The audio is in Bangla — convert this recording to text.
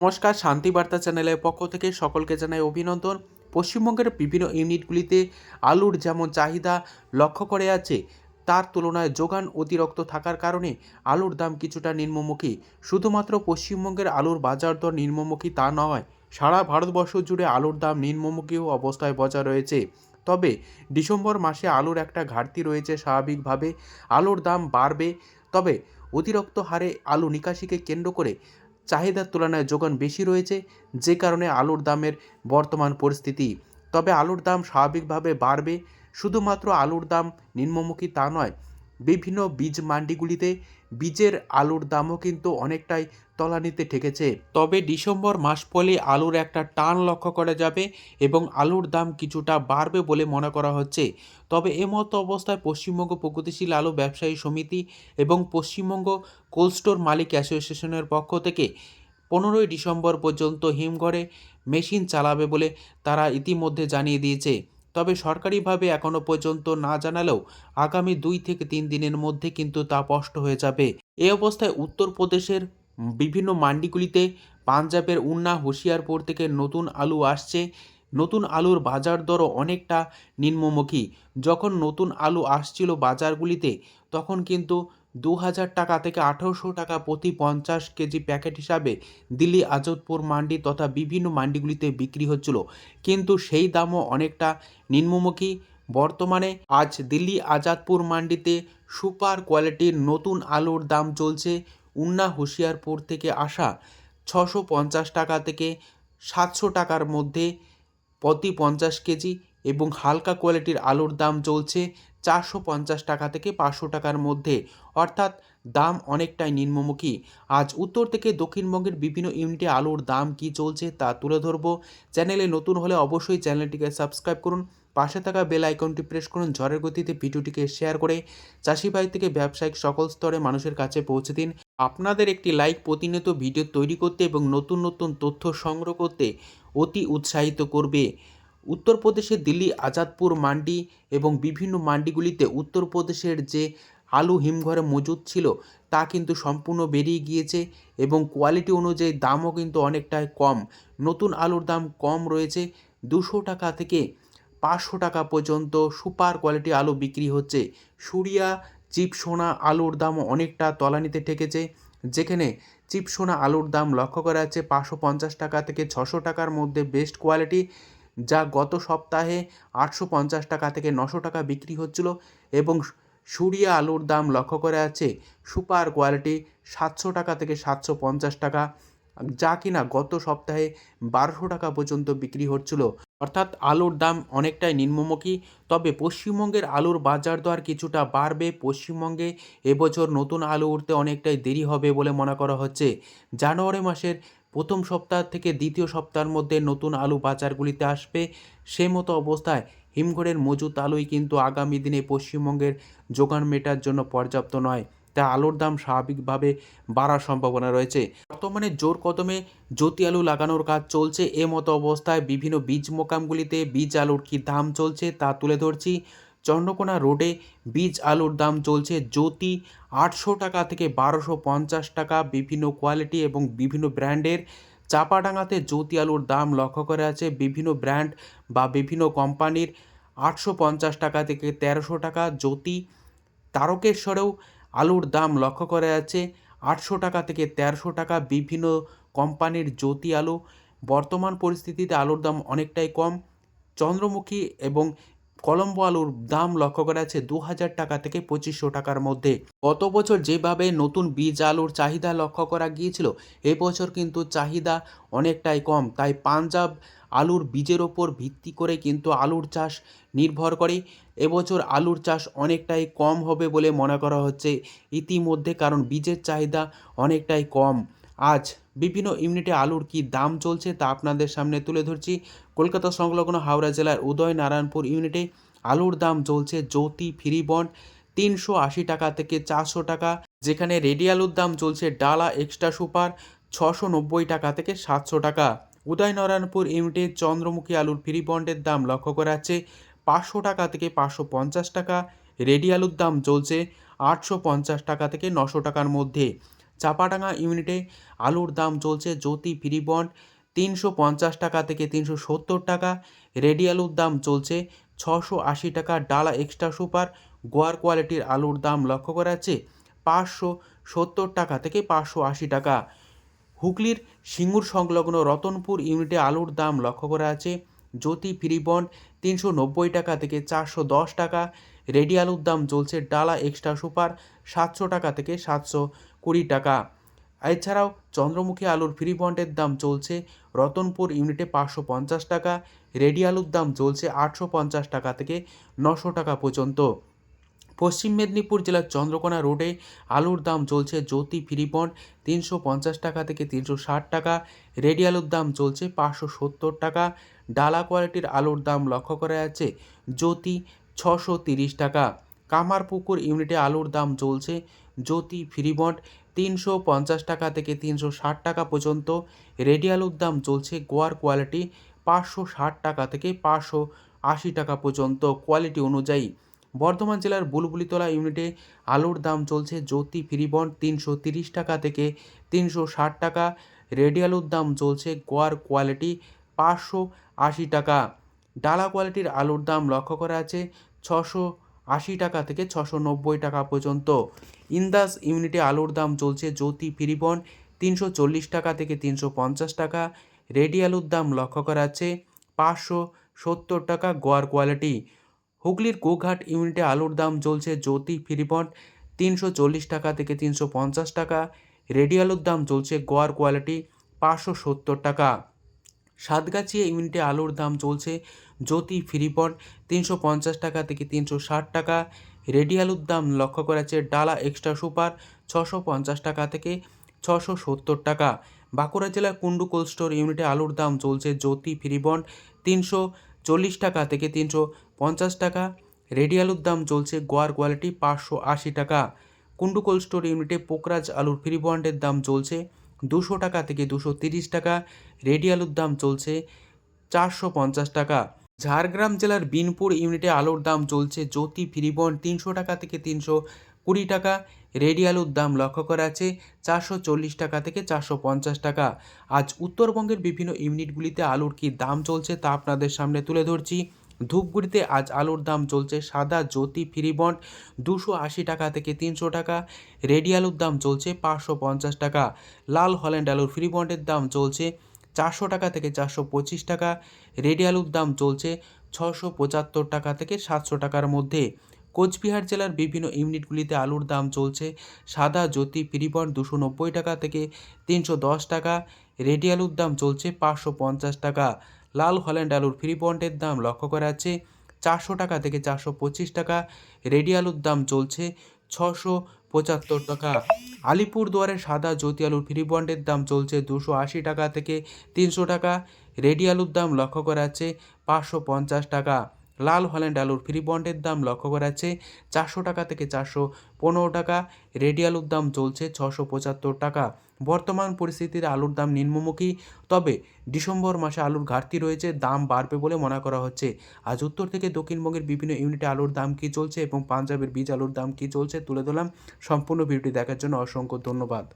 নমস্কার শান্তিবার্তা চ্যানেলের পক্ষ থেকে সকলকে জানাই অভিনন্দন। পশ্চিমবঙ্গের বিভিন্ন ইউনিটগুলিতে আলুর যেমন চাহিদা লক্ষ্য করে আছে, তার তুলনায় যোগান অতিরিক্ত থাকার কারণে আলুর দাম কিছুটা নিম্নমুখী। শুধুমাত্র পশ্চিমবঙ্গের আলুর বাজার দর নিম্নমুখী তা নয়, সারা ভারতবর্ষ জুড়ে আলুর দাম নিম্নমুখী অবস্থায় বজায় রয়েছে। তবে ডিসেম্বর মাসে আলুর একটা ঘাটতি রয়েছে স্বাভাবিকভাবে, আলুর দাম বাড়বে। তবে অতিরিক্ত হারে আলু নিকাশিকে কেন্দ্র করে চাহিদার তুলনায় যোগান বেশি রয়েছে, যে কারণে আলুর দামের বর্তমান পরিস্থিতি। তবে আলুর দাম স্বাভাবিকভাবে বাড়বে, শুধুমাত্র আলুর দাম নিম্নমুখী তা নয় বিভিন্ন বীজ মান্ডিগুলিতে বীজের আলুর দামও কিন্তু অনেকটাই তলানিতে ঠেকেছে। তবে ডিসেম্বর মাস পলে আলুর একটা টান লক্ষ্য করা যাবে এবং আলুর দাম কিছুটা বাড়বে বলে মনে করা হচ্ছে। তবে এমতো অবস্থায় পশ্চিমবঙ্গ প্রগতিশীল আলু ব্যবসায়ী সমিতি এবং পশ্চিমবঙ্গ কোল্ড স্টোর মালিক অ্যাসোসিয়েশনের পক্ষ থেকে পনেরোই ডিসেম্বর পর্যন্ত হিমঘরে মেশিন চালাবে বলে তারা ইতিমধ্যে জানিয়ে দিয়েছে। তবে সরকারিভাবে এখনও পর্যন্ত না জানালেও আগামী দুই থেকে তিন দিনের মধ্যে কিন্তু তা স্পষ্ট হয়ে যাবে। এই অবস্থায় উত্তরপ্রদেশের বিভিন্ন মান্ডিগুলিতে পাঞ্জাবের উন্না, হুঁশিয়ারপুর থেকে নতুন আলু আসছে। নতুন আলুর বাজার দরও অনেকটা নিম্নমুখী। যখন নতুন আলু আসছিল বাজারগুলিতে, তখন কিন্তু দু হাজার টাকা থেকে আঠেরোশো টাকা প্রতি পঞ্চাশ কেজি প্যাকেট হিসাবে দিল্লি, আজতপুর মান্ডি তথা বিভিন্ন মান্ডিগুলিতে বিক্রি হচ্ছিল। কিন্তু সেই দামও অনেকটা নিম্নমুখী। বর্তমানে আজ দিল্লি আজাদপুর মান্ডিতে সুপার কোয়ালিটির নতুন আলুর দাম চলছে উন্না হুঁশিয়ারপুর থেকে আসা ছশো পঞ্চাশ টাকা থেকে সাতশো টাকার মধ্যে প্রতি পঞ্চাশ কেজি এবং হালকা কোয়ালিটির আলুর দাম চলছে চারশো পঞ্চাশ টাকা থেকে পাঁচশো টাকার মধ্যে। অর্থাৎ দাম অনেকটাই নিম্নমুখী। আজ উত্তর থেকে দক্ষিণবঙ্গের বিভিন্ন ইউনিটে আলুর দাম কি চলছে তা তুলে ধরবো। চ্যানেলে নতুন হলে অবশ্যই চ্যানেলটিকে সাবস্ক্রাইব করুন। পাশে থাকা বেল আইকনটি প্রেস করুন। ঝড়ের গতিতে ভিডিওটিকে শেয়ার করে চাষি ভাই থেকে ব্যবসায়িক সকল স্তরে মানুষের কাছে পৌঁছে দিন। আপনাদের একটি লাইক প্রতিনিয়ত ভিডিও তৈরি করতে এবং নতুন নতুন তথ্য সংগ্রহ করতে অতি উৎসাহিত করবে। উত্তরপ্রদেশের দিল্লি, আজাদপুর, মান্ডি এবং বিভিন্ন মান্ডিগুলিতে উত্তরপ্রদেশের যে আলু হিমঘরে মজুদ ছিল, তা কিন্তু সম্পূর্ণ বেরিয়ে গিয়েছে এবং কোয়ালিটি অনুযায়ী দামও কিন্তু অনেকটাই কম। নতুন আলুর দাম কম রয়েছে, দুশো টাকা থেকে পাঁচশো টাকা পর্যন্ত সুপার কোয়ালিটি আলু বিক্রি হচ্ছে। সুরিয়া চিপসোনা আলুর দামও অনেকটা তলানিতে ঠেকেছে, যেখানে চিপসোনা আলুর দাম লক্ষ্য করা যাচ্ছে পাঁচশো পঞ্চাশ টাকা থেকে ছশো টাকার মধ্যে বেস্ট কোয়ালিটি যা গত সপ্তাহে আটশো পঞ্চাশ টাকা থেকে নশো টাকা বিক্রি হচ্ছিল এবং সুরিয়া আলুর দাম লক্ষ্য করা যাচ্ছে সুপার কোয়ালিটি সাতশো টাকা থেকে সাতশো পঞ্চাশ টাকা, যা কিনা গত সপ্তাহে বারোশো টাকা পর্যন্ত বিক্রি হচ্ছিল। অর্থাৎ আলুর দাম অনেকটাই নিম্নমুখী, তবে পশ্চিমবঙ্গের আলুর বাজার দর কিছুটা বাড়বে। পশ্চিমবঙ্গে এবছর নতুন আলু উঠতে অনেকটাই দেরি হবে বলে মনে করা হচ্ছে। জানুয়ারি মাসের প্রথম সপ্তাহ থেকে দ্বিতীয় সপ্তাহের মধ্যে নতুন আলু বাজারগুলিতে আসবে। সে মতো অবস্থায় হিমঘরের মজুত আলুই কিন্তু আগামী দিনে পশ্চিমবঙ্গের যোগান মেটার জন্য পর্যাপ্ত নয়। তা আলুর দাম স্বাভাবিকভাবে বাড়ার সম্ভাবনা রয়েছে। বর্তমানে জোর কদমে জ্যোতি আলু লাগানোর কাজ চলছে। এ মতো অবস্থায় বিভিন্ন বীজ মোকামগুলিতে বীজ আলুর কী দাম চলছে তা তুলে ধরছি। চন্দ্রকোনা রোডে বীজ আলুর দাম চলছে জ্যোতি। আটশো টাকা থেকে বারোশো পঞ্চাশ টাকা। বিভিন্ন কোয়ালিটি এবং বিভিন্ন ব্র্যান্ডের চাপাডাঙ্গাতে জ্যোতি আলুর দাম লক্ষ্য করা আছে। বিভিন্ন ব্র্যান্ড বা বিভিন্ন কোম্পানির আটশো পঞ্চাশ টাকা থেকে তেরোশো টাকা। জ্যোতি তারকেশ্বরেও আলুর দাম লক্ষ্য করা যাচ্ছে আটশো টাকা থেকে তেরোশো টাকা। বিভিন্ন কোম্পানির জ্যোতি আলু। বর্তমান পরিস্থিতিতে আলুর দাম অনেকটাই কম। চন্দ্রমুখী এবং কলম্বো আলুর দাম লক্ষ্য করা যাচ্ছে দু হাজার টাকা থেকে পঁচিশশো টাকার মধ্যে। গত বছর যেভাবে নতুন বীজ আলুর চাহিদা লক্ষ্য করা গিয়েছিল এবছর কিন্তু চাহিদা অনেকটাই কম। তাই পাঞ্জাব আলুর বীজের ওপর ভিত্তি করে কিন্তু আলুর চাষ নির্ভর করে। এবছর আলুর চাষ অনেকটাই কম হবে বলে মনে করা হচ্ছে। ইতিমধ্যে কারণ বীজের চাহিদা অনেকটাই কম। আজ বিভিন্ন ইউনিটে আলুর কি দাম চলছে তা আপনাদের সামনে তুলে ধরছি। কলকাতা সংলগ্ন হাওড়া জেলার উদয় নারায়ণপুর ইউনিটে আলুর দাম চলছে জ্যোতি ফ্রি বন্ড। তিনশো আশি টাকা থেকে চারশো টাকা, যেখানে রেডি আলুর দাম চলছে ডালা এক্সট্রা সুপার ছশো নব্বই টাকা থেকে সাতশো টাকা। উদয়নারায়ণপুর ইউনিটে চন্দ্রমুখী আলুর ফ্রি বন্ডের দাম লক্ষ্য করা যাচ্ছে পাঁচশো টাকা থেকে পাঁচশো পঞ্চাশ টাকা, রেডি আলুর দাম চলছে আটশো পঞ্চাশ টাকা থেকে নশো টাকার মধ্যে। চাপাডাঙ্গা ইউনিটে আলুর দাম চলছে জ্যোতি ফ্রি বন্ড। তিনশো পঞ্চাশ টাকা থেকে তিনশো সত্তর টাকা। রেডি আলুর দাম চলছে ছশো আশি টাকা। ডালা এক্সট্রা সুপার গোয়ার কোয়ালিটির আলুর দাম লক্ষ্য করা যাচ্ছে পাঁচশো সত্তর টাকা থেকে পাঁচশো আশি টাকা। হুগলির সিঙ্গুর সংলগ্ন রতনপুর ইউনিটে আলুর দাম লক্ষ্য করা আছে জ্যোতি ফ্রি বন্ড তিনশো নব্বই টাকা থেকে চারশো দশ টাকা। রেডি আলুর দাম চলছে ডালা এক্সট্রা সুপার সাতশো টাকা থেকে সাতশো কুড়ি টাকা। এছাড়াও চন্দ্রমুখী আলুর ফ্রি বন্ডের দাম চলছে রতনপুর ইউনিটে পাঁচশো পঞ্চাশ টাকা, রেডি আলুর দাম চলছে আটশো পঞ্চাশ টাকা থেকে নশো টাকা পর্যন্ত। পশ্চিম মেদিনীপুর জেলার চন্দ্রকোনা রোডে আলুর দাম চলছে জ্যোতি ফ্রি বন্ড তিনশো পঞ্চাশ টাকা থেকে তিনশো ষাট টাকা, রেডি আলুর দাম চলছে পাঁচশো সত্তর টাকা, ডালা কোয়ালিটির আলুর দাম লক্ষ্য করা যাচ্ছে জ্যোতি ছশো তিরিশ টাকা। কামারপুকুর ইউনিটে আলুর দাম চলছে জ্যোতি ফ্রি বন্ড তিনশো পঞ্চাশ টাকা থেকে তিনশো ষাট টাকা পর্যন্ত। রেডি আলুর দাম চলছে গোয়ার কোয়ালিটি পাঁচশো ষাট টাকা থেকে পাঁচশো আশি টাকা পর্যন্ত কোয়ালিটি অনুযায়ী। বর্ধমান জেলার বুলবুলিতলা ইউনিটে আলুর দাম চলছে জ্যোতি ফ্রি বন্ড তিনশো তিরিশ টাকা থেকে তিনশো ষাট টাকা। রেডি আলুর দাম চলছে গোয়ার কোয়ালিটি পাঁচশো আশি টাকা। ডালা কোয়ালিটির আলুর দাম লক্ষ্য করা আছে ছশো আশি টাকা থেকে ছশো নব্বই টাকা পর্যন্ত। ইন্দাস ইউনিটে আলুর দাম চলছে জ্যোতি ফ্রি বন্ড তিনশো চল্লিশ টাকা থেকে তিনশো পঞ্চাশ টাকা। রেডি আলুর দাম লক্ষ্য করা আছে পাঁচশো সত্তর টাকা গোয়ার কোয়ালিটি। হুগলির গোঘাট ইউনিটে আলুর দাম চলছে জ্যোতি ফ্রি বন্ড তিনশো চল্লিশ টাকা থেকে তিনশো পঞ্চাশ টাকা। রেডি আলুর দাম চলছে গোয়ার কোয়ালিটি পাঁচশো সত্তর টাকা। সাতগাছি ইউনিটে আলুর দাম চলছে জ্যোতি ফ্রি তিনশো পঞ্চাশ টাকা থেকে তিনশো ষাট টাকা। রেডি আলুর দাম লক্ষ্য করা যাচ্ছে ডালা এক্সট্রা সুপার ছশো পঞ্চাশ টাকা থেকে ছশো সত্তর টাকা। বাঁকুড়া জেলার কুন্ডু কোল্ড স্টোর ইউনিটে আলুর দাম চলছে জ্যোতি ফ্রি বন্ড তিনশো চল্লিশ টাকা থেকে তিনশো পঞ্চাশ টাকা। রেডি আলুর দাম চলছে গোয়ার কোয়ালিটি পাঁচশো আশি টাকা। কুন্ডু কোল্ড স্টোর ইউনিটে পোকরাজ আলুর ফ্রি বন্ডের দাম চলছে দুশো টাকা থেকে দুশো তিরিশ টাকা। রেডি আলুর দাম চলছে চারশো পঞ্চাশ টাকা। ঝাড়গ্রাম জেলার বিনপুর ইউনিটে আলুর দাম চলছে জ্যোতি ফ্রি বন্ড তিনশো টাকা থেকে তিনশো কুড়ি টাকা। রেডি আলুর দাম লক্ষ্য করা আছে চারশো চল্লিশ টাকা থেকে চারশো পঞ্চাশ টাকা। আজ উত্তরবঙ্গের বিভিন্ন ইউনিটগুলিতে আলুর কী দাম চলছে তা আপনাদের সামনে তুলে ধরছি। ধূপগুড়িতে আজ আলুর দাম চলছে সাদা জ্যোতি ফ্রি বন্ড দুশো আশি টাকা থেকে তিনশো টাকা। রেডি আলুর দাম চলছে পাঁচশো পঞ্চাশ টাকা। লাল হল্যান্ড আলুর ফ্রি বন্ডের দাম চলছে চারশো টাকা থেকে চারশো পঁচিশ টাকা। রেডি আলুর দাম চলছে ছশো পঁচাত্তর টাকা থেকে সাতশো টাকার মধ্যে। কোচবিহার জেলার বিভিন্ন ইউনিটগুলিতে আলুর দাম চলছে সাদা, জ্যোতি ফ্রি বন্ড দুশো নব্বই টাকা থেকে তিনশো দশ টাকা। রেডি আলুর দাম চলছে পাঁচশো পঞ্চাশ টাকা। লাল হল্যান্ড আলুর ফ্রি বন্ডের দাম লক্ষ্য করা যাচ্ছে চারশো টাকা থেকে চারশো পঁচিশ টাকা। রেডি আলুর দাম চলছে ছশো পঁচাত্তর টাকা। আলিপুরদুয়ারে সাদা জ্যোতি আলুর ফ্রি বন্ডের দাম চলছে দুশো আশি টাকা থেকে তিনশো টাকা। রেডি আলুর দাম লক্ষ্য করা যাচ্ছে পাঁচশো পঞ্চাশ টাকা। লাল হল্যান্ড আলুর ফ্রি বন্ডের দাম লক্ষ্য করা যাচ্ছে চারশো টাকা থেকে চারশো পনেরো টাকা। রেডি আলুর দাম চলছে ছশো পঁচাত্তর টাকা। বর্তমান পরিস্থিতিতে আলুর দাম নিম্নমুখী। তবে ডিসেম্বর মাসে আলুর ঘাটতি রয়েছে, দাম বাড়বে বলে মনে করা হচ্ছে। আজ উত্তর থেকে দক্ষিণবঙ্গের বিভিন্ন ইউনিটে আলুর দাম কী চলছে এবং পাঞ্জাবের বীজ আলুর দাম কী চলছে তুলে ধরলাম। সম্পূর্ণ ভিডিওটি দেখার জন্য অসংখ্য ধন্যবাদ।